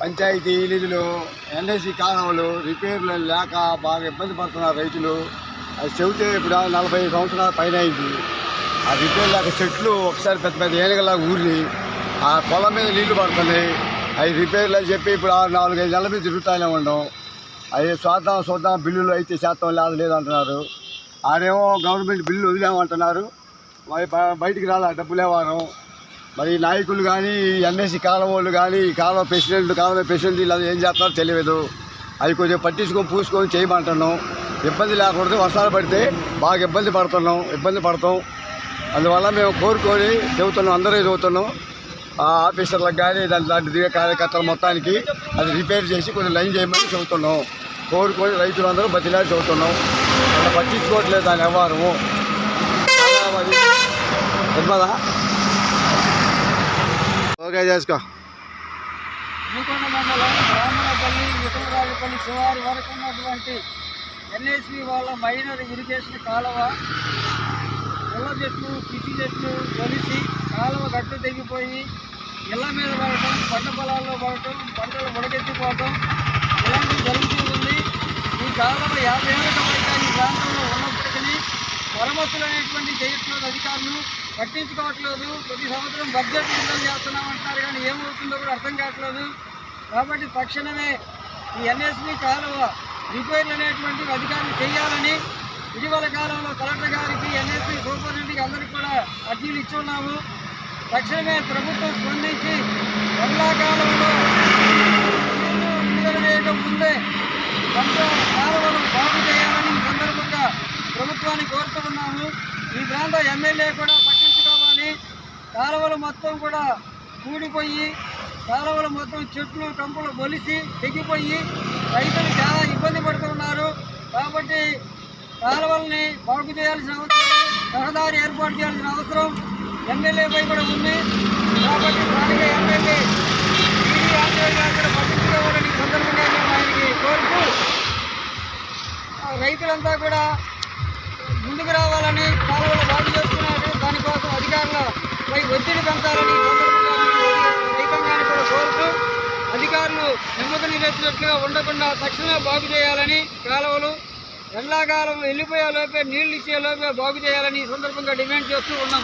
పంచాయతీ నిధులు ఎన్ఐసి కాలువలు రిపేర్లు లేక బాగా ఇబ్బంది పడుతున్నారు రైతులు. అది చెబితే ఇప్పుడు నలభై సంవత్సరాల పైన అయింది. ఆ రిపేర్ లేక చెట్లు ఒకసారి పెద్ద పెద్ద ఏనుగలాగా ఊరి ఆ పొలం మీద నీళ్ళు పడుతున్నాయి. అవి రిపేర్లు అని చెప్పి ఇప్పుడు ఆ నాలుగైదు నెలల మీద తిరుగుతానే ఉండడం అవి చూద్దాం చూద్దాం బిల్లులు అయితే శాతం లేదు లేదంటున్నారు. ఆడేమో గవర్నమెంట్ బిల్లు వదిలేమంటున్నారు. మరి బయటికి రాలే డబ్బులేవారం మరి ఈ నాయకులు కానీ ఎన్ఎస్సీ కాలం వాళ్ళు కానీ ఈ కాలం ప్రెసిడెంట్ కాలం ప్రెసిడెంట్ ఇలా ఏం చేస్తారో తెలియదు. అవి కొంచెం పట్టించుకొని పూసుకొని చేయమంటున్నాం. ఇబ్బంది లేకూడదు వర్షాలు పడితే బాగా ఇబ్బంది పడుతున్నాం ఇబ్బంది పడతాం. అందువల్ల మేము కోరుకొని చెబుతున్నాం అందరూ చదువుతున్నాం ఆ ఆఫీసర్లకు కానీ దాని లాంటి దిగే కార్యకర్తలు మొత్తానికి అది రిపేర్ చేసి కొంచెం లైన్ చేయమని చెబుతున్నాం. కోరుకొని రైతులందరూ బతిలాడి చెబుతున్నాం. అలా పట్టించుకోవట్లేదు దాని వ్యవహారము చాలా ఓకే చేసుకో. నూకొండ మండలం బ్రాహ్మణపల్లి విఠలరాజపల్లి వరకు ఉన్నటువంటి ఎన్ఎస్పి వాళ్ళ మైనర్ ఇరిగేషన్ కాలువ. ముళ్ళ చెట్లు పిచ్చి చెట్లు తొలిసి కాలువ గట్లు తెగిపోయి ఇళ్ళ మీద పడటం పంట పొలాల్లో పడటం పంటలు ముడకెత్తిపోవటం ఇలాంటివి జరుగుతూ ఉంది. ఈ కాలువ యాభై ఏళ్ళ పైగా ఈ ప్రాంతంలో ఉన్నప్పటికీ మరమ్మతులు అనేటువంటి చేయట్లేదు అధికారులు పట్టించుకోవట్లేదు. ప్రతి సంవత్సరం బడ్జెట్ విడుదల చేస్తున్నామంటున్నారు కానీ ఏమవుతుందో కూడా అర్థం కావట్లేదు. కాబట్టి తక్షణమే ఈ ఎన్ఎస్పి కాలువ రిపేర్లు అనేటువంటివి అధికారులు చేయాలని ఇటీవల కాలంలో కలెక్టర్ గారికి ఎన్ఎస్పి సూపరింటెండెంట్కి అందరికీ కూడా అర్జీలు ఇచ్చి ఉన్నాము. తక్షణమే ప్రభుత్వం స్పందించి ఎండాకాలంలో నీళ్ళు విడుదల చేయడం ముందే కొంచెం కాలువలు బాగు చేయాలని ఈ సందర్భంగా ప్రభుత్వాన్ని కోరుతూ ఉన్నాము. ఈ ప్రాంత ఎమ్మెల్యే కూడా కాలువలు మొత్తం కూడా కూడిపోయి కాలువలు మొత్తం చెట్లు కంపులు బొలిసి తెగిపోయి రైతులు చాలా ఇబ్బంది పడుతున్నారు. కాబట్టి కాలువల్ని బాగు చేయాల్సిన అవసరం రహదారి ఏర్పాటు చేయాల్సిన అవసరం ఎమ్మెల్యేపై కూడా ఉంది. కాబట్టి స్థానిక ఎమ్మెల్యే టీడీ ఆంజనేయ గారు కూడా పట్టించుకోవాలని సందర్భంగా మేము ఆయనకి కోరుతూ ఆ రైతులంతా కూడా ముందుకు రావాలని కాలువలు ఒత్తిడి పెంచాలని సందర్భంగా రైతాంగాన్ని కూడా కోరుతూ అధికారులు నిమ్మక నీరెత్తినట్లుగా ఉండకుండా తక్షణమే బాగు చేయాలని కాలువలు ఎండాకాలం వెళ్ళిపోయే లోపే నీళ్ళు ఇచ్చే లోపే బాగు చేయాలని ఈ సందర్భంగా డిమాండ్ చేస్తూ ఉన్నాం.